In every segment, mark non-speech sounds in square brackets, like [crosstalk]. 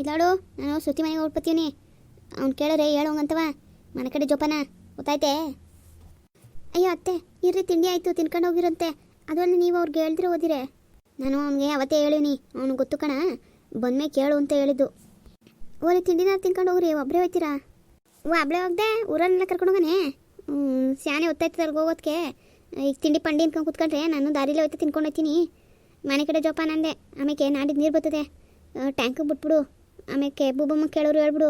ಇಲ್ಲಾಡು, ನಾನು ಸುತ್ತಿ ಮನೆಗೆ ಹೊಟ್ಬತ್ತೀನಿ ಅವ್ನು ಕೇಳಿದ್ರೆ ಹೇಳೋಂಗಂತವ ಮನೆ ಕಡೆ ಜೋಪಾನ. ಗೊತ್ತಾಯ್ತೆ? ಅಯ್ಯೋ, ಅತ್ತೆ, ಇರ್ರಿ, ತಿಂಡಿ ಆಯಿತು, ತಿನ್ಕೊಂಡು ಹೋಗಿರಂತೆ. ಅದರಲ್ಲಿ ನೀವು ಅವ್ರಿಗೆ ಹೇಳಿದ್ರೆ ಓದಿರೆ. ನಾನು ಅವನಿಗೆ ಅವತ್ತೇ ಹೇಳಿನಿ ಅವನು ಗೊತ್ತು ಕಣ? ಬಂದ್ಮೇಲೆ ಕೇಳು ಅಂತ ಹೇಳಿದ್ದು. ಓರಿ, ತಿಂಡಿನ ತಿನ್ಕೊಂಡು ಹೋಗ್ರಿ ಒಬ್ಬರೇ ಹೋಯ್ತೀರಾ? ಓ ಒಬ್ಬಳೇ ಹೋಗ್ದೆ? ಊರನ್ನೆಲ್ಲ ಕರ್ಕೊಂಡು ಹೋಗನೆ ಸ್ಯಾನೆ ಹೊತ್ತಾಯ್ತದ ಅಲ್ಗೆ ಹೋಗೋದಕ್ಕೆ ಈಗ ತಿಂಡಿ ಪಂಡಿ ಅನ್ಕೊಂಡು ಕೂತ್ಕೊಂಡ್ರೆ ನಾನು ದಾರಿಲೇ ಹೋಯ್ತು ತಿನ್ಕೊಂಡು ಹೋಗ್ತೀನಿ ಮನೆ ಕಡೆ ಜೋಪಾನ ಅಂದೆ. ಆಮೇಲೆ ನಾಡಿದ್ದು ನೀರು ಬರ್ತದೆ. ಟ್ಯಾಂಕಿಗೆ ಬಿಟ್ಬಿಡು. ಆಮೇಲೆ ಬೂಬಮ್ಮ ಕೇಳೋರು ಹೇಳ್ಬಿಡು,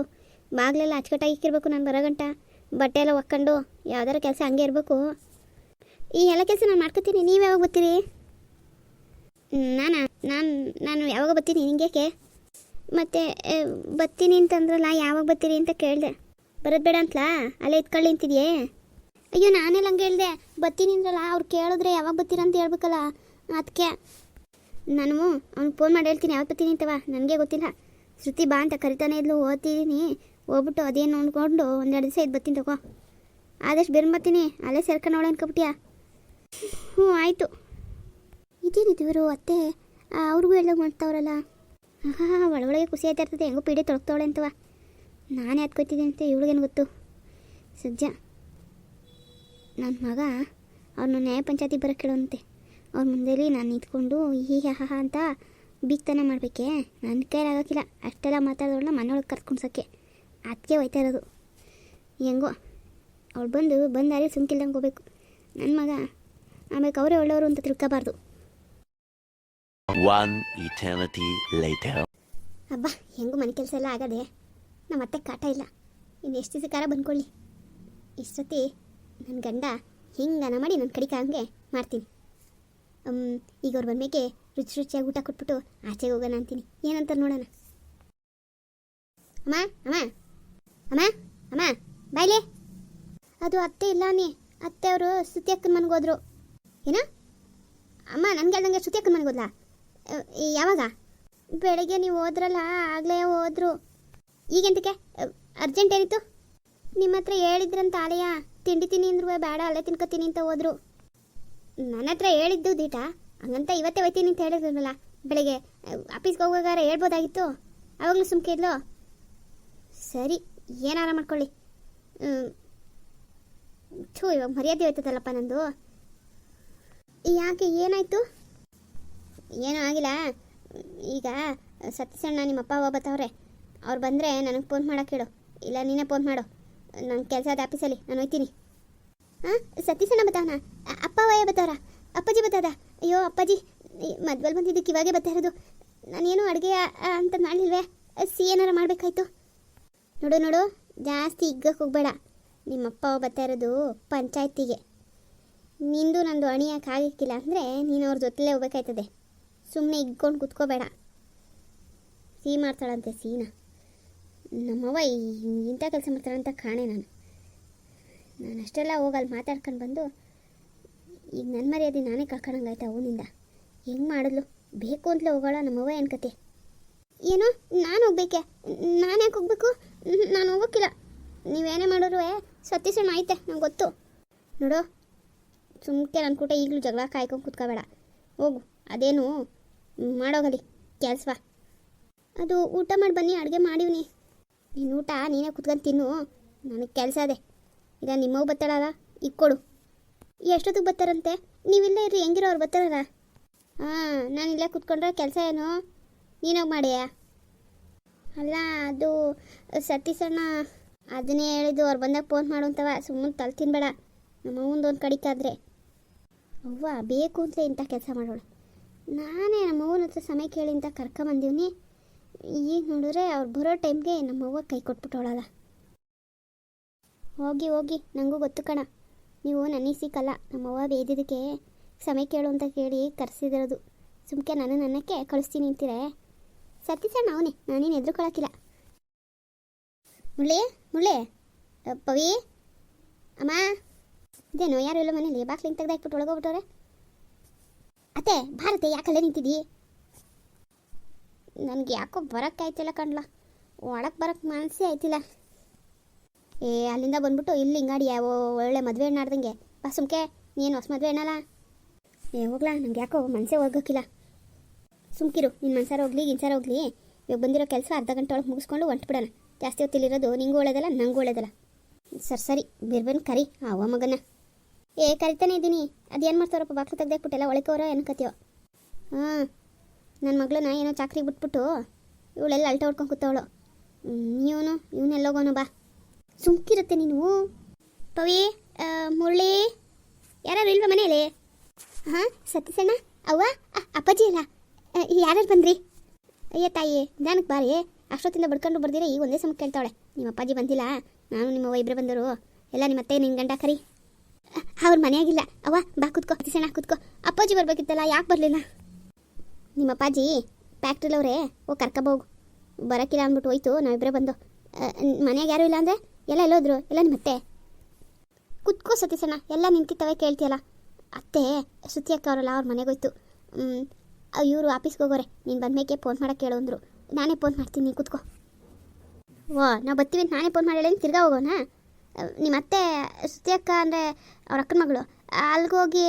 ಬಾಗಿಲೆಲ್ಲ ಅಚ್ಚುಕಟ್ಟಾಗಿ ಇಕ್ಕಿರ್ಬೇಕು ನಾನು ಬರೋ ಗಂಟ. ಬಟ್ಟೆ ಎಲ್ಲ ಒಕ್ಕೊಂಡು ಯಾವ್ದಾರ ಕೆಲಸ ಹಂಗೆ ಇರಬೇಕು. ಈ ಎಲ್ಲ ಕೆಲಸ ನಾನು ಮಾಡ್ಕೊತೀನಿ, ನೀವು ಯಾವಾಗ ಬರ್ತೀರಿ? ನಾನಾ? ನಾನು ನಾನು ಯಾವಾಗ ಬರ್ತೀನಿ, ನಿಂಗೇಕೆ? ಮತ್ತೆ ಬರ್ತೀನಿ ಅಂತಂದ್ರಲ್ಲ, ಯಾವಾಗ ಬರ್ತೀರಿ ಅಂತ ಕೇಳಿದೆ. ಬರೋದು ಬೇಡ ಅಂತಲಾ? ಅಲ್ಲೇ ಇತ್ಕೊಳ್ಳಿ ಅಂತಿದ್ಯೇ? ಅಯ್ಯೋ, ನಾನೆಲ್ಲ ಹಂಗೆ ಹೇಳ್ದೆ. ಬರ್ತೀನಿ ಅಂದ್ರಲ್ಲ, ಅವ್ರು ಕೇಳಿದ್ರೆ ಯಾವಾಗ ಬರ್ತೀರ ಅಂತ ಹೇಳ್ಬೇಕಲ್ಲ ಅದಕ್ಕೆ ನಾನು ಅವ್ನಿಗೆ ಫೋನ್ ಮಾಡಿ ಹೇಳ್ತೀನಿ ಯಾವತ್ತು ಬರ್ತೀನಿ ಅಂತವ ನನಗೆ ಗೊತ್ತಿಲ್ಲ. ಶ್ರುತಿ ಬಾ ಅಂತ ಕರಿತಾನೆ ಇದ್ಲು ಓದ್ತಿದ್ದೀನಿ ಹೋಗ್ಬಿಟ್ಟು ಅದೇನು ನೋಡ್ಕೊಂಡು ಒಂದೆರಡು ದಿವಸ ಇದು ಬರ್ತೀನಿ ತಗೋ. ಆದಷ್ಟು ಬೇರೆ ಬರ್ತೀನಿ, ಅಲ್ಲೇ ಸೇರ್ಕೊಂಡು ನೋಡೋ ಅನ್ಕೊಬಿಟ್ಯಾ? ಹ್ಞೂ, ಆಯಿತು. ಇದೇನಿದು ಇವರು ಅತ್ತೆ? ಅವ್ರಿಗೂ ಎಲ್ಲ ಮಾಡ್ತಾವ್ರಲ್ಲ? ಹಾಂ ಒಳಗೊಳಗೆ ಖುಷಿ ಆಯ್ತಾ ಇರ್ತದೆ, ಹೆಂಗೋ ಪೀಡೆ ತೊಳಗ್ತಾವಳೆ ಅಂತವ ನಾನೇ ಹತ್ಕೊತಿದ್ದೀನಿ ಅಂತ ಇವಳಿಗೇನು ಗೊತ್ತು? ಸಜ್ಜ ನನ್ನ ಮಗ ಅವ್ರನ್ನ ನ್ಯಾಯ ಪಂಚಾಯತಿ ಬರೋಕ್ಕೆ ಕೇಳೋಂತೆ ಅವ್ರ ಮುಂದೆಲಿ ನಾನು ನಿಂತ್ಕೊಂಡು ಈ ಹಾ ಅಂತ ಬೀಗ್ತಾನೆ ಮಾಡಬೇಕೆ? ನನ್ನ ಕೈಲಿ ಆಗೋಕ್ಕಿಲ್ಲ ಅಷ್ಟೆಲ್ಲ ಮಾತಾಡೋಳನ್ನ ಮನೆಯೊಳಗೆ ಕರ್ಕೊಂಡ್ಸೋಕ್ಕೆ. ಅದಕ್ಕೆ ಹೋಯ್ತಾ ಇರೋದು. ಹೆಂಗೋ ಅವ್ಳು ಬಂದು ಬಂದಾರೆ ಸುಮ್ಕಿಲ್ದಂಗೆ ಹೋಗ್ಬೇಕು. ನನ್ನ ಮಗ ಆಮೇಲೆ ಅವರೇ ಒಳ್ಳೆಯವರು ಅಂತ ತಿಳ್ಕೊಬಾರ್ದು. ಅಬ್ಬ eternity later. ಅಬ್ಬಾ ಹೆಂಗೂ ಮನೆ ಕೆಲಸ ಎಲ್ಲ ಆಗದೆ. ನಮ್ಮ ಅತ್ತೆ ಕಾಟ ಇಲ್ಲ. ಇನ್ನು ಎಷ್ಟು ದಿವಸಕ್ಕಾರ ಬಂದ್ಕೊಳ್ಳಿ. ಇಷ್ಟೊತ್ತಿ ನನ್ನ ಗಂಡ ಹಿಂಗನ ಮಾಡಿ ನನ್ನ ಕಡಿಕ ಹಂಗೆ ಮಾಡ್ತೀನಿ. ಈಗ ಅವ್ರು ಬಂದ್ಮೇಕೆ ರುಚಿ ರುಚಿಯಾಗಿ ಊಟ ಕೊಟ್ಬಿಟ್ಟು ಆಚೆಗೆ ಹೋಗೋಣ ಅಂತೀನಿ. ಏನಂತಾರೆ ನೋಡೋಣ. ಅಮ್ಮ ಅಮ್ಮ ಅಮ್ಮ ಅಮ್ಮ ಬಾಯ್ಲೆ ಅದು ಅತ್ತೆ ಇಲ್ಲ ಅತ್ತೆ ಅವರು ಸುತ್ತಿ ಅಕ್ಕನ ಮನೆಗೆ ಹೋದ್ರು. ಏನ? ಅಮ್ಮ, ನನಗೆ ಹೇಳ್ದಂಗೆ ಸುತ್ತಿ ಅಕ್ಕನ ಮನೆಗೆ ಹೋದ್ಲಾ? ಯಾವಾಗ? ಬೆಳಗ್ಗೆ ನೀವು ಹೋದ್ರಲ್ಲ, ಆಗಲೇ ಹೋದ್ರು. ಈಗೆಂತಕ್ಕೆ? ಅರ್ಜೆಂಟ್ ಏನಿತ್ತು? ನಿಮ್ಮ ಹತ್ರ ಹೇಳಿದ್ರಂತ ಆಲಯ? ತಿಂಡಿ ತಿನ್ನಿ ಅಂದ್ರೂ ಬೇಡ, ಅಲ್ಲೇ ತಿನ್ಕೋತೀನಿ ಅಂತ ಹೋದ್ರು. ನನ್ನ ಹತ್ರ ಹೇಳಿದ್ದು ದೀಟ. ಹಂಗಂತ ಇವತ್ತೇ ಹೋಯ್ತೀನಿ ಅಂತ ಹೇಳಿದ್ರಲ್ಲ ಬೆಳಿಗ್ಗೆ ಆಫೀಸ್ಗೆ ಹೋಗೋಗಾರ ಹೇಳ್ಬೋದಾಗಿತ್ತು? ಅವಾಗಲೂ ಸುಮ್ಕೆ ಇದ್ಲು? ಸರಿ ಏನಾರ ಮಾಡ್ಕೊಳ್ಳಿ. ಛೂ ಥೂ, ಇವಾಗ ಮರ್ಯಾದೆ ಹೋಯ್ತದಲ್ಲಪ್ಪ ನಂದು. ಯಾಕೆ, ಏನಾಯಿತು? ಏನೂ ಆಗಿಲ್ಲ. ಈಗ ಸತ್ಯಸಣ್ಣ ನಿಮ್ಮ ಅಪ್ಪ ಅವ್ವ ಬತ್ತವ್ರೆ. ಅವ್ರು ಬಂದರೆ ನನಗೆ ಫೋನ್ ಮಾಡೋಕ್ಕೆ ಹೇಳು. ಇಲ್ಲ, ನೀನೇ ಫೋನ್ ಮಾಡು. ನನ್ನ ಕೆಲಸ ಅದ ಆಫೀಸಲ್ಲಿ ನಾನು ಹೋಯ್ತೀನಿ. ಹಾಂ ಸತೀಶಣ್ಣ ಬತ್ತಾವನ ಅಪ್ಪ ವಯ ಬತ್ತವ್ರ ಅಪ್ಪಾಜಿ ಬತ್ತದ ಅಯ್ಯೋ, ಅಪ್ಪಾಜಿ ಮದ್ವೆಲ್ ಬಂದಿದ್ದಕ್ಕೆ ಇವಾಗೆ ಬರ್ತಾ ಇರೋದು. ನಾನೇನು ಅಡುಗೆ ಅಂತ ಮಾಡಲಿಲ್ವೇ? ಸಿ ಏನಾರ ಮಾಡಬೇಕಾಯ್ತು? ನೋಡು ನೋಡು, ಜಾಸ್ತಿ ಇಗ್ಗಕ್ಕೆ ಹೋಗ್ಬೇಡ. ನಿಮ್ಮಪ್ಪ ಬರ್ತಾ ಇರೋದು ಪಂಚಾಯತಿಗೆ. ನಿಂದು ನಂದು ಅಣಿಯಕ್ಕಾಗಕ್ಕಿಲ್ಲ ಅಂದರೆ ನೀನು ಅವ್ರ ಜೊತೆಲೇ ಹೋಗ್ಬೇಕಾಯ್ತದೆ. ಸುಮ್ಮನೆ ಇಗ್ಕೊಂಡು ಕುತ್ಕೋಬೇಡ. ಸಿಹಿ ಮಾಡ್ತಾಳಂತೆ ಸೀನ. ನಮ್ಮವ್ವ ಇಂಥ ಕೆಲಸ ಮಾಡ್ತಾಳಂತ ಕಾಣೆ ನಾನು. ನಾನು ಅಷ್ಟೆಲ್ಲ ಹೋಗಲ್ಲಿ ಮಾತಾಡ್ಕೊಂಡು ಬಂದು ಈಗ ನನ್ನ ಮರ್ಯಾದೆ ನಾನೇ ಕಳ್ಕೊಳಂಗಾಯ್ತು ಅವನಿಂದ ಹೆಂಗೆ ಮಾಡಿದ್ಲು? ಬೇಕು ಅಂತಲೇ ಹೋಗೋಳ ನಮ್ಮವ್ವ ಏನು ಕತೆ ಏನು, ನಾನು ಹೋಗ್ಬೇಕೆ. ನಾನು ಯಾಕೆ ಹೋಗ್ಬೇಕು? ನಾನು ಹೋಗೋಕ್ಕಿಲ್ಲ ನೀವೇನೇ ಮಾಡಿದ್ರು ಸುಮ್ಮ ಆಯ್ತೆ ನಂಗೆ ಗೊತ್ತು. ನೋಡು ಸುಮ್ಕೆ ನನ್ನ ಕೂಟ ಈಗಲೂ ಜಗಳ ಕಾಯ್ಕೊಂಡು ಕುತ್ಕೋಬೇಡ. ಹೋಗು, ಅದೇನು ಮಾಡೋಗಲಿ ಕೆಲಸವ ಅದು ಊಟ ಮಾಡಿ ಬನ್ನಿ, ಅಡುಗೆ ಮಾಡಿವ್ನಿ ನೀನು ಊಟ, ನೀನೇ ಕುತ್ಕೊಂಡು ತಿನ್ನು. ನನಗೆ ಕೆಲಸ ಅದೇ. ಇಲ್ಲ ನಿಮ್ಮವು ಈಗ ಕೊಡು. ಎಷ್ಟೊತ್ತಿಗೆ ಬತ್ತಾರಂತೆ ನೀವಿಲ್ಲೇ ಇರ್ರಿ, ಹೆಂಗಿರೋ ಅವ್ರು ಬರ್ತಾರಲ್ಲ. ಹಾಂ, ನಾನು ಇಲ್ಲೇ ಕುತ್ಕೊಂಡ್ರೆ ಕೆಲಸ ಏನು? ನೀನೋಗಿ ಮಾಡಿಯಾ? ಅಲ್ಲ, ಅದು ಸತೀಶಣ್ಣ ಅದನ್ನೇ ಹೇಳಿದ್ದು, ಅವ್ರು ಬಂದಾಗ ಫೋನ್ ಮಾಡು ಅಂತವ. ಸುಮ್ಮನೆ ತಲೆ ತಿನ್ಬೇಡ. ನಮ್ಮ ಒಂದು ಕಡಿಕಾದ್ರೆ ಅವ್ವ, ಬೇಕು ಅಂತ ಇಂಥ ಕೆಲಸ ಮಾಡೋಳು. ನಾನೇ ನಮ್ಮ ಅವ್ವನ ಹತ್ರ ಸಮಯ ಕೇಳಿ ಅಂತ ಕರ್ಕೊಂಬಂದಿವ್ನಿ. ಈಗ ನೋಡಿದ್ರೆ ಅವ್ರು ಬರೋ ಟೈಮ್ಗೆ ನಮ್ಮ ಅವ್ವ ಕೈ ಕೊಟ್ಬಿಟ್ಟವಳಲ್ಲ. ಹೋಗಿ ಹೋಗಿ ನನಗೂ ಗೊತ್ತು ಕಣ. ನೀವು ನನಗೆ ಸಿಕ್ಕಲ್ಲ ನಮ್ಮವ್ವ ಬೇದಿದ್ದಕ್ಕೆ ಸಮಯ ಕೇಳು ಅಂತ ಕೇಳಿ ಕರೆಸಿದಿರೋದು. ಸುಮ್ಕೆ ನಾನು ನನ್ನಕ್ಕೆ ಕಳಿಸ್ತೀನಿ ಅಂತೀರೇ? ಸತ್ಯ ಸಣ್ಣ ಅವನೇ, ನಾನೇನು ಎದುರುಕೊಳಕ್ಕಿಲ್ಲ ಮುಳ್ಳೆ ಮುಳ್ಳೆ ಪವಿ. ಅಮ್ಮ. ಇದೇನೋ ಯಾರು ಇಲ್ಲ ಮನೇಲಿ ಬಾಕ್ಲಿಂಗ್ ತೆಗ್ದು ಹಾಕ್ಬಿಟ್ಟು ಒಳಗೋಗ್ಬಿಟ್ಟವ್ರೆ ಅತ್ತೆ, ಭಾರತೆ, ಯಾಕಲ್ಲೇ ನಿಂತಿದ್ದೀ? ನನಗೆ ಯಾಕೋ ಬರೋಕ್ಕೆ ಆಯ್ತಿಲ್ಲ ಕಣ್ಲ. ಒಳಗೆ ಬರೋಕ್ಕೆ ಮನಸ್ಸೇ ಆಯ್ತಿಲ್ಲ. ಏ, ಅಲ್ಲಿಂದ ಬಂದ್ಬಿಟ್ಟು ಇಲ್ಲಿ ಹಿಂಗಾಡಿ ಯಾವ ಒಳ್ಳೆ ಮದುವೆ ಹೆಣ್ಣಾಡ್ದಂಗೆ ಬಾ ಸುಮ್ಕೆ, ನೀನು ಹೊಸ ಮದುವೆ ಹೆಣ್ಣಲ್ಲ ಏ, ಹೋಗ್ಲಾ, ನಂಗೆ ಯಾಕೋ ಮನಸ್ಸೇ ಹೋಗೋಕ್ಕಿಲ್ಲ ಸುಮ್ಕಿರು ನಿನ್ನ ಮನ್ಸಾರ ಹೋಗ್ಲಿ, ಗಿನ್ಸಾರ ಹೋಗ್ಲಿ. ಇವಾಗ ಬಂದಿರೋ ಕೆಲಸ ಅರ್ಧ ಗಂಟೆ ಒಳಗೆ ಮುಗಿಸ್ಕೊಂಡು ಹೊಂಟ್ಬಿಡೋಣ. ಜಾಸ್ತಿ ಹೊತ್ತಿಲ್ಲಿರೋದು ನಿಂಗೂ ಒಳ್ಳೇದಲ್ಲ, ನಂಗೂ ಒಳ್ಳೆದಲ್ಲ. ಸರ್, ಸರಿ, ಬಿರ್ಬನ್, ಕರಿ ಅವ ಮಗನ ಏ, ಕರಿತಾನೆ ಇದ್ದೀನಿ. ಅದೇನು ಮಾಡ್ತಾರಪ್ಪ ಬಾಕ್ಲು ತೆಗ್ದಾಕ್ಬಿಟ್ಟೆಲ್ಲ ಒಳಕೋರ ಅನ್ಕತ್ತೀವ ಹಾಂ ನನ್ನ ಮಗಳನ್ನ ಏನೋ ಚಾಕ್ರಿಗೆ ಬಿಟ್ಬಿಟ್ಟು ಇವಳೆಲ್ಲ ಅಲ್ಟ ಹೊಡ್ಕೊಂಡು ಕೂತವಳು. ಇವನು ಇವನೆಲ್ಲೋಗೋನು ಬಾ. ಸುಮ್ಕಿರುತ್ತೆ ನೀನು. ಪವಿ ಮುರಳಿ ಯಾರು ಇಲ್ವಾ ಮನೆಯಲ್ಲಿ? ಹಾಂ ಸತ್ಯಸಣ್ಣ ಅವ್ವ ಅಪ್ಪಾಜಿ ಅಲ್ಲ ಯಾರ್ಯಾರು ಬಂದ್ರಿ? ಅಯ್ಯ ತಾಯಿ, ನಿಧಾನಕ್ಕೆ ಬಾರಿ ಅಷ್ಟೊತ್ತಿಂದ ಬಡ್ಕೊಂಡು ಬರ್ದಿರ, ಈಗ ಒಂದೇ ಸಮ ಕೇಳ್ತಾವಳೆ ನಿಮ್ಮ ಅಪ್ಪಾಜಿ ಬಂದಿಲ್ಲ, ನಾನು ನಿಮ್ಮ ಅವ್ವ ಇಬ್ಬರು ಬಂದರು. ಎಲ್ಲ ನಿಮ್ಮ ಅತ್ತೆ, ನಿನ್ನ ಗಂಡ ಕರಿ. ಅವ್ರ ಮನೆಯಾಗಿಲ್ಲ. ಅವ್ವ, ಬಾ, ಕೂತ್ಕೋ ಸಣ್ಣ ಕೂತ್ಕೋ. ಅಪ್ಪಾಜಿ ಬರ್ಬೇಕಿತ್ತಲ್ಲ, ಯಾಕೆ ಬರಲಿಲ್ಲ? ನಿಮ್ಮ ಅಪ್ಪಾಜಿ ಫ್ಯಾಕ್ಟ್ರಿಲವ್ರೆ ಓ ಕರ್ಕೊಬೋಗು ಬರೋಕ್ಕಿಲ್ಲ ಅಂದ್ಬಿಟ್ಟು ಹೋಯ್ತು ನಾವಿಬ್ಬರೇ ಬಂದು. ಮನೆಯಾಗ ಯಾರೂ ಇಲ್ಲ ಅಂದರೆ? ಎಲ್ಲ ಎಲ್ಲೋದ್ರು, ಎಲ್ಲ ನಿಮ್ಮ ಅತ್ತೆ? ಕುತ್ಕೋ ಸತೀಸಣ್ಣ ಎಲ್ಲ ನಿಂತಿತ್ತವೆ ಕೇಳ್ತೀಯಲ್ಲ. ಅತ್ತೆ, ಶ್ರುತಿ ಅಕ್ಕ ಅವರಲ್ಲ ಅವ್ರ ಮನೆಗೋಯ್ತು ಇವರು ಆಫೀಸ್ಗೆ ಹೋಗೋರೆ. ನೀನು ಬಂದ್ಮೇಕೆ ಫೋನ್ ಮಾಡೋಕೆ ಕೇಳು ಅಂದರು. ನಾನೇ ಫೋನ್ ಮಾಡ್ತೀನಿ, ನೀನು ಕುತ್ಕೋ. ಓ, ನಾವು ಬರ್ತೀವಿ ನಾನೇ ಫೋನ್ ಮಾಡಿ ತಿರ್ಗಾ ಹೋಗೋಣ ನಿಮ್ಮ ಅತ್ತೆ, ಶ್ರುತಿ ಅಕ್ಕ ಅಂದರೆ ಅವ್ರ ಅಕ್ಕನ ಮಗಳು. ಅಲ್ಲಿಗೋಗಿ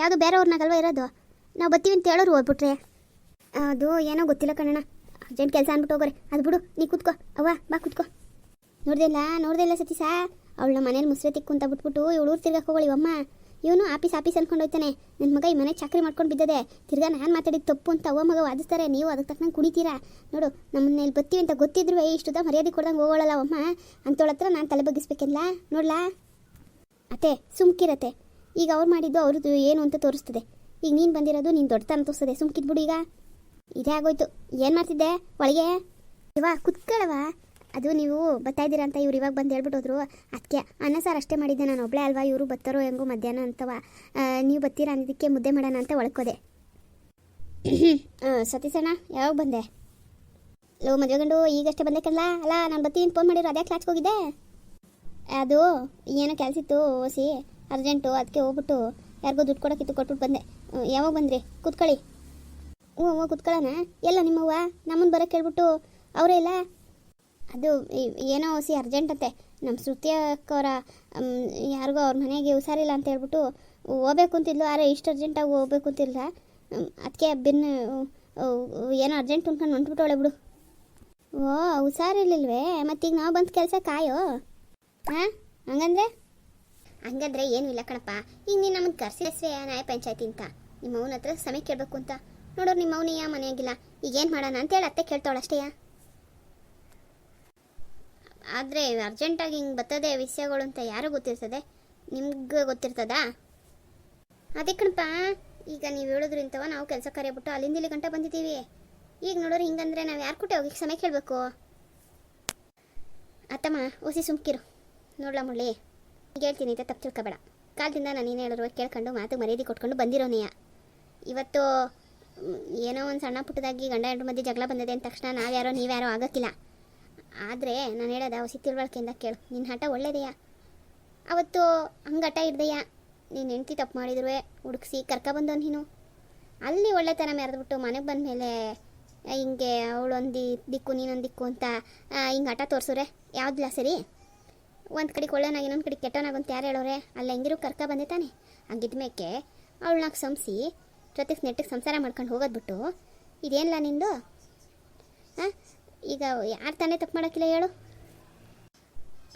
ಯಾವುದೋ ಬೇರೆಯವ್ರನ್ನಾಗಲ್ವ ಇರೋದು? ನಾವು ಬರ್ತೀವಿ ಅಂತ ಹೇಳೋರು ಹೋಗ್ಬಿಟ್ರೆ. ಅದು ಏನೋ ಗೊತ್ತಿಲ್ಲ ಕಣಣ್ಣ. ಅರ್ಜೆಂಟ್ ಕೆಲಸ ಅಂದ್ಬಿಟ್ಟು ಹೋಗೋರೆ. ಅದು ಬಿಡು ನೀ ಕುತ್ಕೋ. ಅವ್ವ, ಬಾ ಕೂತ್ಕೋ. ನೋಡ್ದಿಲ್ಲ ನೋಡ್ದಿಲ್ಲ ಸತೀಸ ಅವಳ ಮನೇಲಿ ಮುಸ್ರೆ ತಿಕ್ಕುಂತ ಬಿಟ್ಬಿಟ್ಟು ಇವಳು ಊರು ತಿರ್ಗಕ್ಕೆ ಹೋಗೋಳಿ ಅಮ್ಮ ಇವನು ಆಫೀಸ್ ಆಫೀಸ್ ಅನ್ಕೊಂಡು ಹೋಯ್ತಾನೆ. ನನ್ನ ಮಗ ಈ ಮನೆ ಚಾಕ್ರಿ ಮಾಡ್ಕೊಂಡು ಬಿದ್ದದೆ. ತಿರ್ಗಾ ನಾನು ಮಾತಾಡಿದ ತಪ್ಪು ಅಂತ ಅವ್ವ ಮಗ ವಾದಿಸ್ತಾರೆ. ನೀವು ಅದಕ್ಕೆ ತಕ್ಕಂಗೆ ಕುಡಿತೀರಾ? ನೋಡು ನಮ್ಮನ್ನ ಇಲ್ಲಿ ಬರ್ತೀವಿ ಅಂತ ಗೊತ್ತಿದ್ರು ಇಷ್ಟುದ ಮರ್ಯಾದೆ ಕೊಡ್ದಂಗೆ ಹೋಗೋಳಲ್ಲ ಅಮ್ಮ. ಅಂತವಳ ನಾನು ತಲೆ ಬಗ್ಗಿಸ್ಬೇಕಿಲ್ಲ ನೋಡ್ಲಾ? ಅತ್ತೆ, ಸುಮ್ಕಿರತ್ತೆ. ಈಗ ಅವ್ರು ಮಾಡಿದ್ದು ಅವ್ರದ್ದು ಏನು ಅಂತ ತೋರಿಸ್ತದೆ. ಈಗ ನೀನು ಬಂದಿರೋದು ನೀನು ದೊಡ್ಡತನ ತೋರಿಸ್ತದೆ. ಸುಮ್ಕಿದ್ಬಿಡು ಈಗ. ಇದೇ ಆಗೋಯ್ತು. ಏನು ಮಾಡ್ತಿದ್ದೆ? ಒಳಗೆ? ಇವ ಕುತ್ಕೊಳ್ಳವ ಅದು ನೀವು ಬರ್ತಾ ಇದ್ದೀರಾ ಅಂತ ಇವ್ರು ಇವಾಗ ಬಂದು ಹೇಳ್ಬಿಟ್ಟು ಹೋದ್ರು. ಅದಕ್ಕೆ ಅನ್ನ ಸಾರು ಅಷ್ಟೇ ಮಾಡಿದ್ದೆ, ನಾನು ಒಬ್ಳೆ ಅಲ್ವಾ? ಇವರು ಬರ್ತಾರೋ ಹೆಂಗೋ ಮಧ್ಯಾಹ್ನ ಅಂತವ. ನೀವು ಬರ್ತೀರಾ ಅನ್ನೋದಕ್ಕೆ ಮುದ್ದೆ ಮಾಡೋಣ ಅಂತ ಒಳ್ಕೋದೆ [clears throat] ಸತೀಸಣ್ಣ ಯಾವಾಗ ಬಂದೆ? ಲೋ, ಮದುವೆ ಗಂಡು, ಈಗಷ್ಟೇ ಬಂದೆ ಕಲ್ಲ ಅಲ್ಲ, ನಾನು ಬರ್ತೀನಿ ಫೋನ್ ಮಾಡಿರೋ ಅದೇ ಕ್ಲಾಸ್ಗೆ ಹೋಗಿದ್ದೆ? ಅದು, ಏನೋ ಕೆಲಸ ಇತ್ತು, ಓಸಿ ಅರ್ಜೆಂಟು ಅದಕ್ಕೆ ಹೋಗ್ಬಿಟ್ಟು ಯಾರಿಗೋ ದುಡ್ಡು ಕೊಡೋಕ್ಕಿತ್ತು ಕೊಟ್ಬಿಟ್ಟು ಬಂದೆ. ಯಾವಾಗ ಬಂದ್ರಿ? ಕೂತ್ಕೊಳ್ಳಿ. ಹ್ಞೂ ಹ್ಞೂ ಕೂತ್ಕೊಳ್ಳೋಣ. ಎಲ್ಲ ನಿಮ್ಮವ್ವ? ನಮ್ಮನ್ನು ಬರೋಕ್ಕೆ ಹೇಳ್ಬಿಟ್ಟು, ಅವರೇ ಇಲ್ಲ? ಅದು ಏನೋ ಸಿ ಅರ್ಜೆಂಟ್ ಅಂತೆ ನಮ್ಮ ಶ್ರುತಿ ಅಕ್ಕವರ ಯಾರಿಗೋ ಅವ್ರ ಮನೆಗೆ ಹುಷಾರಿಲ್ಲ ಅಂತ ಹೇಳ್ಬಿಟ್ಟು ಹೋಗ್ಬೇಕು ಅಂತಿದ್ಲು ಆದರೆ ಇಷ್ಟು ಅರ್ಜೆಂಟಾಗಿ ಹೋಗ್ಬೇಕು ಅಂತಿಲ್ಲ ಅದಕ್ಕೆ ಬಿನ್ ಏನೋ ಅರ್ಜೆಂಟ್ ಅನ್ಕೊಂಡು ಹೊಂಟ್ಬಿಟ್ಟವಳೆ ಬಿಡು. ಓ, ಹುಷಾರಿರ್ಲಿಲ್ವೇ? ಮತ್ತೀಗ ನಾವು ಬಂದು ಕೆಲಸ ಕಾಯೋ? ಹಾಂ, ಹಂಗಂದ್ರೆ? ಹಂಗಂದ್ರೆ ಏನೂ ಇಲ್ಲ ಕಣಪ್ಪ. ಈಗ ನೀನು ನಮಗೆ ಕರ್ಸಿಸ್ವೆ ನ್ಯಾಯ ಪಂಚಾಯತಿ ಅಂತ. ನಿಮ್ಮ ಅವನ ಹತ್ರ ಸಮಯ ಕೇಳಬೇಕು ಅಂತ. ನೋಡೋರು ನಿಮ್ಮ ಅವನಿಯ ಮನೆಯಾಗಿಲ್ಲ. ಈಗ ಏನು ಮಾಡೋಣ ಅಂತೇಳಿ ಅತ್ತೆ ಕೇಳ್ತಾವಳು ಅಷ್ಟೇಯಾ ಆದರೆ ಅರ್ಜೆಂಟಾಗಿ ಹಿಂಗೆ ಬರ್ತದೆ ವಿಷಯಗಳು ಅಂತ ಯಾರು ಗೊತ್ತಿರ್ತದೆ? ನಿಮ್ಗೆ ಗೊತ್ತಿರ್ತದಾ? ಅದೇ ಕಣಪ್ಪ, ಈಗ ನೀವು ಹೇಳಿದ್ರು ನಾವು ಕೆಲಸ ಕರೆಯಬಿಟ್ಟು ಅಲ್ಲಿಂದ ಇಲ್ಲಿ ಗಂಟೆ ಬಂದಿದ್ದೀವಿ. ಈಗ ನೋಡೋರು ಹಿಂಗಂದ್ರೆ ನಾವು ಯಾರು ಕೊಟ್ಟೆ ಹೋಗಿ ಸಮಯ ಕೇಳಬೇಕು? ಅತ್ತಮ್ಮ, ಓಸಿ ಸುಮ್ಕಿರು. ನೋಡ್ಲಾ ಮುಳ್ಳಿ ಈಗ ಹೇಳ್ತೀನಿ ಅಂತ ತಪ್ಪು ತಿಳ್ಕೊಬೇಡ. ಕಾಲದಿಂದ ನಾನು ಏನು ಹೇಳಿರುವ ಕೇಳ್ಕೊಂಡು ಮಾತು ಮರ್ಯಾದೆ ಕೊಟ್ಕೊಂಡು ಬಂದಿರೋನೆಯ ಇವತ್ತು, ಏನೋ ಒಂದು ಸಣ್ಣ ಪುಟ್ಟದಾಗಿ ಗಂಡ ಹೆಂಡ್ರ ಮಧ್ಯೆ ಜಗಳ ಬಂದಿದೆ ಅಂದ ತಕ್ಷಣ ನಾವ್ಯಾರೋ, ನೀವ್ಯಾರೋ ಆಗೋಕ್ಕಿಲ್ಲ. ಆದರೆ ನಾನು ಹೇಳೋದು ಅವಸಿ ತಿಳುವಳಿಕೆಯಿಂದ ಕೇಳು. ನಿನ್ನ ಹಠ ಒಳ್ಳೇದೆಯಾ? ಅವತ್ತು ಹಂಗೆ ಹಠ ಇರ್ದೆಯಾ? ನೀನು ಹೆಂಡ್ತಿ ತಪ್ಪು ಮಾಡಿದ್ರು ಹುಡುಕ್ಸಿ ಕರ್ಕೊಬಂದೋ ನೀನು. ಅಲ್ಲಿ ಒಳ್ಳೆತನ ಮೆರೆದ್ಬಿಟ್ಟು ಮನೆಗೆ ಬಂದಮೇಲೆ ಹಿಂಗೆ ಅವಳೊಂದು ದಿಕ್ಕು, ನೀನೊಂದು ದಿಕ್ಕು ಅಂತ ಹಿಂಗೆ ಹಠ ತೋರಿಸೋರೆ? ಯಾವ್ದಿಲ್ಲ ಸರಿ? ಒಂದು ಕಡೆಗೆ ಒಳ್ಳೆನಾಗಿ ಇನ್ನೊಂದು ಕಡೆ ಕೆಟ್ಟವನಾಗ ಅಂತ ಯಾರು ಹೇಳೋರೆ? ಅಲ್ಲಿ ಹೆಂಗಿರು ಕರ್ಕ ಬಂದೆ ತಾನೆ. ಹಂಗಿದ್ಮೇಕೆ ಅವಳನ್ನಾಗ ಸಂಸಿ ಜೊತೆಗೆ ನೆಟ್ಟಿಗೆ ಸಂಸಾರ ಮಾಡ್ಕೊಂಡು ಹೋಗೋದ್ಬಿಟ್ಟು ಇದೇನಿಲ್ಲ ನಿಂದು? ಹಾಂ ಈಗ ಯಾರು ತಾನೇ ತಪ್ಪು ಮಾಡೋಕ್ಕಿಲ್ಲ ಹೇಳು?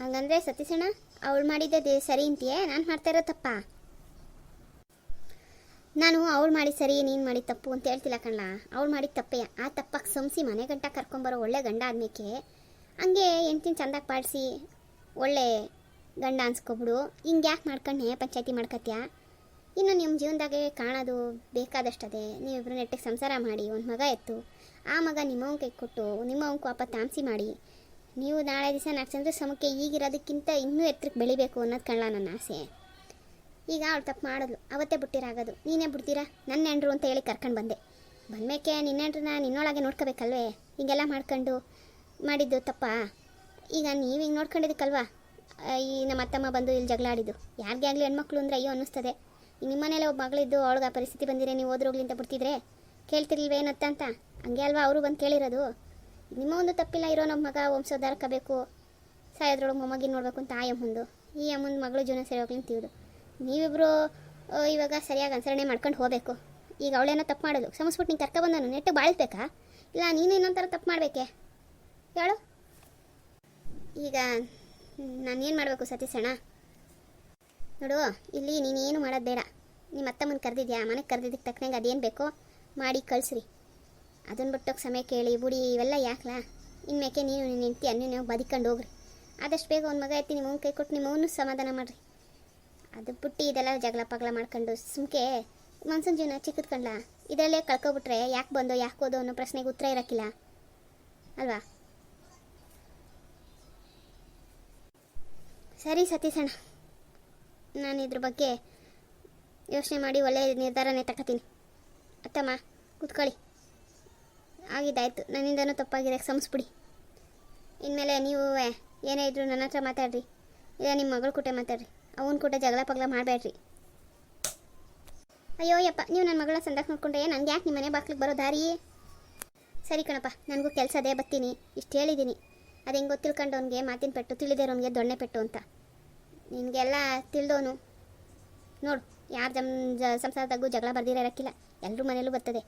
ಹಂಗಂದ್ರೆ ಸತೀಶಣ್ಣ, ಅವಳು ಮಾಡಿದ್ದೆ ಸರಿ ಅಂತೀಯೇ? ನಾನು ಮಾಡ್ತಾ ಇರೋ ತಪ್ಪ? ನಾನು ಅವಳು ಮಾಡಿ ಸರಿ, ನೀನು ಮಾಡಿ ತಪ್ಪು ಅಂತ ಹೇಳ್ತಿಲ್ಲ ಕಣ್ಣ ಅವಳು ಮಾಡಿದ ತಪ್ಪೇ. ಆ ತಪ್ಪಕ್ಕೆ ಸಂಸಿ ಮನೆ ಗಂಟ ಕರ್ಕೊಂಬರೋ ಒಳ್ಳೆ ಗಂಡ ಆದ್ಮೇಕೆ ಹಂಗೆ ಹೆಂಡ್ತಿನ ಚಂದಾಗಿ ಪಾಡಿಸಿ ಒಳ್ಳೆ ಗಂಡ ಅನ್ಸ್ಕೊಬಿಡು. ಹಿಂಗೆ ಯಾಕೆ ಮಾಡ್ಕೊಂಡೆ ಪಂಚಾಯತಿ ಮಾಡ್ಕತ್ಯಾ? ಇನ್ನು ನಿಮ್ಮ ಜೀವನದಾಗೆ ಕಾಣೋದು ಬೇಕಾದಷ್ಟದೆ. ನೀವಿಬ್ಬರು ನೆಟ್ಟಿಗೆ ಸಂಸಾರ ಮಾಡಿ, ಒಂದು ಮಗ ಎತ್ತು. ಆ ಮಗ ನಿಮ್ಮವನ ಕೈ ಕೊಟ್ಟು ನಿಮ್ಮವನ ಪಾಪ ತಾಮಸಿ ಮಾಡಿ. ನೀವು ನಾಳೆ ದಿವಸ ನಕ್ಷತ್ರ ಸಮಕ್ಕೆ ಈಗಿರೋದಕ್ಕಿಂತ ಇನ್ನೂ ಎತ್ತರಕ್ಕೆ ಬೆಳಿಬೇಕು ಅನ್ನೋದು ಕಳ್ಳ ನನ್ನ ಆಸೆ. ಈಗ ಅವಳು ತಪ್ಪು ಮಾಡಿದ್ಲು. ಅವತ್ತೇ ಬಿಟ್ಟಿರಾಗೋದು. ನೀನೇ ಬಿಡ್ತೀರಾ? ನನ್ನ ಹೆಂಡ್ರು ಅಂತ ಹೇಳಿ ಕರ್ಕೊಂಡು ಬಂದೆ. ಬಂದಮೇಕೆ ನಿನ್ನ ಹೆಂಡ್ರನ್ನ ನಿನ್ನೊಳಗೆ ನೋಡ್ಕೋಬೇಕಲ್ವೇ? ಹೀಗೆಲ್ಲ ಮಾಡ್ಕೊಂಡು ಮಾಡಿದ್ದು ತಪ್ಪ? ಈಗ ನೀವು ಹಿಂಗೆ ನೋಡ್ಕೊಂಡಿದ್ದಕ್ಕಲ್ವಾ ಈ ನಮ್ಮ ಅತ್ತಮ್ಮ ಬಂದು ಇಲ್ಲಿ ಜಗಳ ಆಡಿದ್ದು. ಯಾರಿಗೆ ಆಗಲಿ ಹೆಣ್ಮಕ್ಳು ಅಂದರೆ ಅಯ್ಯೋ ಅನ್ನಿಸ್ತದೆ. ನಿಮ್ಮ ಮನೇಲೆ ಒಬ್ಬ ಮಗಳಿದ್ದು, ಅವಳಿಗೆ ಆ ಪರಿಸ್ಥಿತಿ ಬಂದಿರೇ ನೀವು ಹೋದ್ರೋಗ್ಲಿ ಅಂತ ಬಿಡ್ತಿದ್ರೆ? ಕೇಳ್ತಿರ್ಲಿಲ್ವೇನತ್ತ ಅಂತ? ಹಂಗೆ ಅಲ್ವಾ ಅವರು ಬಂದು ಕೇಳಿರೋದು? ನಿಮ್ಮ ಒಂದು ತಪ್ಪಿಲ್ಲ ಇರೋ ನಮ್ಮ ಮಗ ವಂಶೋದ್ಧಾರ ಕಬೇಕು ಸಾಯೋದ್ರೊಳಗೆ ಮೊಮ್ಮಗಿನ ನೋಡಬೇಕು ಅಂತ ಆ ಅಮ್ಮಂದು ಈ ಅಮ್ಮನ ಮಗಳು ಜೀವನ ಸರಿ ಹೋಗ್ಲಿ ಅಂತೀವ್ದು ನೀವಿಬ್ಬರು ಇವಾಗ ಸರಿಯಾಗಿ ಅನುಸರಣೆ ಮಾಡ್ಕೊಂಡು ಹೋಗಬೇಕು. ಈಗ ಅವಳೇನೋ ತಪ್ಪು ಮಾಡೋದು. ಸಮಸ್ಬಿಟ್ಟು ನೀನು ಕರ್ಕೊಬಂದನು ನೆಟ್ಟು ಬಾಳ್ಬೇಕಾ? ಇಲ್ಲ, ನೀನು ಇನ್ನೊಂಥರ ತಪ್ಪು ಮಾಡಬೇಕೆ? ಹೇಳು. ಈಗ ನಾನೇನು ಮಾಡಬೇಕು ಸತೀಶಣ್ಣ ನೋಡು, ಇಲ್ಲಿ ನೀನೇನು ಮಾಡೋದು ಬೇಡ. ನಿಮ್ಮ ಅತ್ತಮ್ಮನ ಕರೆದಿದ್ಯಾ? ಮನೆಗೆ ಕರೆದಿದ್ದಕ್ಕೆ ತಕ್ಕನಂಗೆ ಅದೇನು ಬೇಕೋ ಮಾಡಿ ಕಳಿಸ್ರಿ. ಅದನ್ನು ಬಿಟ್ಟೋಗಿ ಸಮಯ ಕೇಳಿ, ಬುಡಿ, ಇವೆಲ್ಲ ಯಾಕೆಲಾ? ಇನ್ನು ಮೇಕೆ ನೀನು ಹೆಂಡ್ತಿ ಅನ್ನಿ ನೀವು ಬದಿಕೊಂಡು ಹೋಗ್ರಿ. ಆದಷ್ಟು ಬೇಗ ಒಂದು ಮಗ ಎತ್ತಿ ನಿಮ್ಮ ಕೈ ಕೊಟ್ಟು ನಿಮ್ಮವನು ಸಮಾಧಾನ ಮಾಡಿರಿ. ಅದು ಬಿಟ್ಟು ಇದೆಲ್ಲ ಜಗಳ ಪಗಳ ಮಾಡ್ಕೊಂಡು ಸುಮ್ಕೆ ಮನ್ಸನ್ ಜೀವನ ಚಿಕ್ಕದ ಕಂಡ್ಲ? ಇದರಲ್ಲೇ ಕಳ್ಕೊಬಿಟ್ರೆ ಯಾಕೆ ಬಂದೋ, ಯಾಕೆ ಹೋದೋ ಅನ್ನೋ ಪ್ರಶ್ನೆಗೆ ಉತ್ತರ ಇರೋಕ್ಕಿಲ್ಲ. ಅಲ್ವಾ? ಸರಿ ಸತೀಶಣ್ಣ ನಾನು ಇದ್ರ ಬಗ್ಗೆ ಯೋಚನೆ ಮಾಡಿ ಒಳ್ಳೆಯ ನಿರ್ಧಾರನೇ ತಗೋತೀನಿ ಅತ್ತಮ್ಮ, ಕೂತ್ಕೊಳ್ಳಿ. ಆಗಿದ್ದಾಯ್ತು. ನನ್ನಿಂದನೂ ತಪ್ಪಾಗಿದೆ. ಕ್ಷಮಿಸ್ಬಿಡಿ. ಇನ್ಮೇಲೆ ನೀವು ಏನೇ ಇದ್ರು ನನ್ನ ಹತ್ರ ಮಾತಾಡ್ರಿ. ಇಲ್ಲ, ನಿಮ್ಮ ಮಗಳ ಕೂಟ ಮಾತಾಡ್ರಿ. ಅವನ ಕೂಟ ಜಗಳ ಪಗಳ ಮಾಡಬೇಡ್ರಿ. ಅಯ್ಯೋ, ಯಪ್ಪ, ನೀವು ನನ್ನ ಮಗಳ ಸಂದಕ್ಕೆ ನೋಡ್ಕೊಂಡ್ರೆ ನನಗೆ ಯಾಕೆ ನಿಮ್ಮ ಮನೆ ಬಾಕ್ಲಿಗೆ ಬರೋ ದಾರಿ? ಸರಿ ಕಣಪ್ಪ, ನನಗೂ ಕೆಲಸ ಅದೇ ಬರ್ತೀನಿ. ಇಷ್ಟು ಹೇಳಿದ್ದೀನಿ ಅದು ಹೆಂಗೆ ಗೊತ್ತಿಳ್ಕೊಂಡು ಅವ್ನಿಗೆ ಮಾತಿನ ಪೆಟ್ಟು ತಿಳಿದಿರೋನಿಗೆ ದೊಣ್ಣೆ ಪೆಟ್ಟು ಅಂತ. ನಿನಗೆಲ್ಲ ತಿಳಿದವನು ನೋಡು, ಯಾರು ಜಮ್ ಸಂಸಾರದಾಗೂ ಜಗಳ ಬರ್ದಿರ ಇರೋಕ್ಕಿಲ್ಲ. ಎಲ್ಲರೂ ಮನೇಲೂ ಬರ್ತದೆ.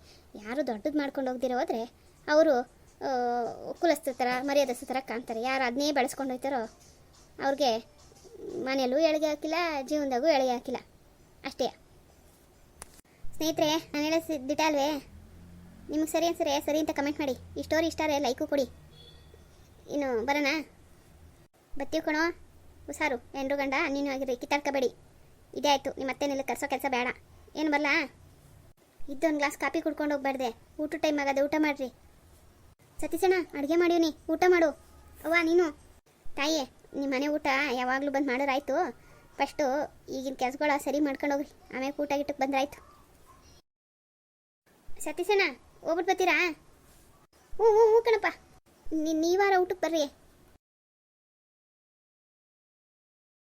ಯಾರು ದೊಡ್ಡದು ಮಾಡ್ಕೊಂಡು ಹೋಗ್ದಿರೋ ಹೋದರೆ ಅವರು ಕುಲಸ್ತ ಥರ ಮರ್ಯಾದಸ್ತ ಥರ ಕಾಣ್ತಾರೆ. ಯಾರು ಅದನ್ನೇ ಬೆಳೆಸ್ಕೊಂಡು ಹೋಗ್ತಾರೋ ಅವ್ರಿಗೆ ಮನೆಯಲ್ಲೂ ಎಳಗೆ ಹಾಕಿಲ್ಲ, ಜೀವನದಾಗೂ ಎಳೆಗೆ ಹಾಕಿಲ್ಲ. ಅಷ್ಟೇ. ಸ್ನೇಹಿತರೆ, ನಾನು ಹೇಳೋ ದಿಟ ನಿಮಗೆ ಸರಿ ಅನ್ಸರೆ ಸರಿ ಅಂತ ಕಮೆಂಟ್ ಮಾಡಿ. ಈ ಸ್ಟೋರಿ ಇಷ್ಟಾರೆ ಲೈಕು ಕೊಡಿ. ಇನ್ನು ಬರೋಣ? ಬತ್ತೀವಿ ಕಣೋ. ಹುಷಾರು. ಎಂಡ್ರು ಗಂಡ, ನೀನು ಆಗಿರಿ ಕಿತ್ತಾಡ್ಕೋಬೇಡಿ. ಇದೇ ಆಯಿತು. ನಿಮ್ಮ ಅತ್ತೆನೆಲ್ಲ ಕರ್ಸೋ ಕೆಲಸ ಬೇಡ. ಏನು ಬರಲ್ಲ ಇದ್ದೊಂದು ಗ್ಲಾಸ್ ಕಾಫಿ ಕುಡ್ಕೊಂಡು ಹೋಗ್ಬಾರ್ದೆ. ಊಟ ಟೈಮ್ ಆಗದೆ ಊಟ ಮಾಡ್ರಿ. ಸತೀಶಣ್ಣ, ಅಡುಗೆ ಮಾಡೀನಿ ಊಟ ಮಾಡು. ಅವ್ವ, ನೀನು? ತಾಯಿ ನಿಮ್ಮ ಮನೆ ಊಟ ಯಾವಾಗಲೂ ಬಂದು ಮಾಡೋರಾಯ್ತು. ಫಸ್ಟು ಈಗಿನ ಕೆಲಸಗಳ ಸರಿ ಮಾಡ್ಕೊಂಡು ಹೋಗ್ರಿ. ಆಮೇಲೆ ಊಟ ಗಿಟ್ಟಕ್ಕೆ ಬಂದ್ರಾಯ್ತು. ಸತೀಶಣ್ಣ ಹೋಗ್ಬಿಟ್ಟು ಬರ್ತೀರಾ? ಹ್ಞೂ ಹ್ಞೂ ಹ್ಞೂ ಕಣಪ್ಪ. ನೀವಾರ ಊಟಕ್ಕೆ ಬರ್ರಿ.